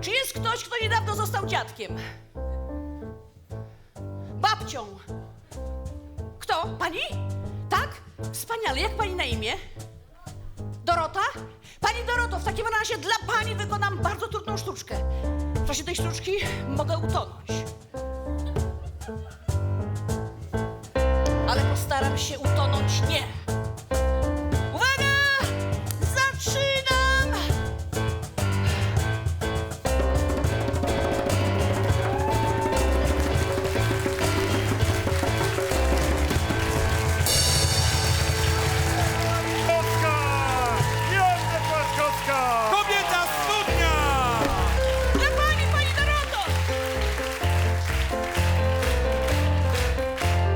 Czy jest ktoś, kto niedawno został dziadkiem? Babcią. Kto? Pani? Tak? Wspaniale. Jak pani na imię? Dorota? Pani Doroto, w takim razie dla pani wykonam bardzo trudną sztuczkę. W czasie tej sztuczki mogę utonąć. Ale postaram się utonąć nie.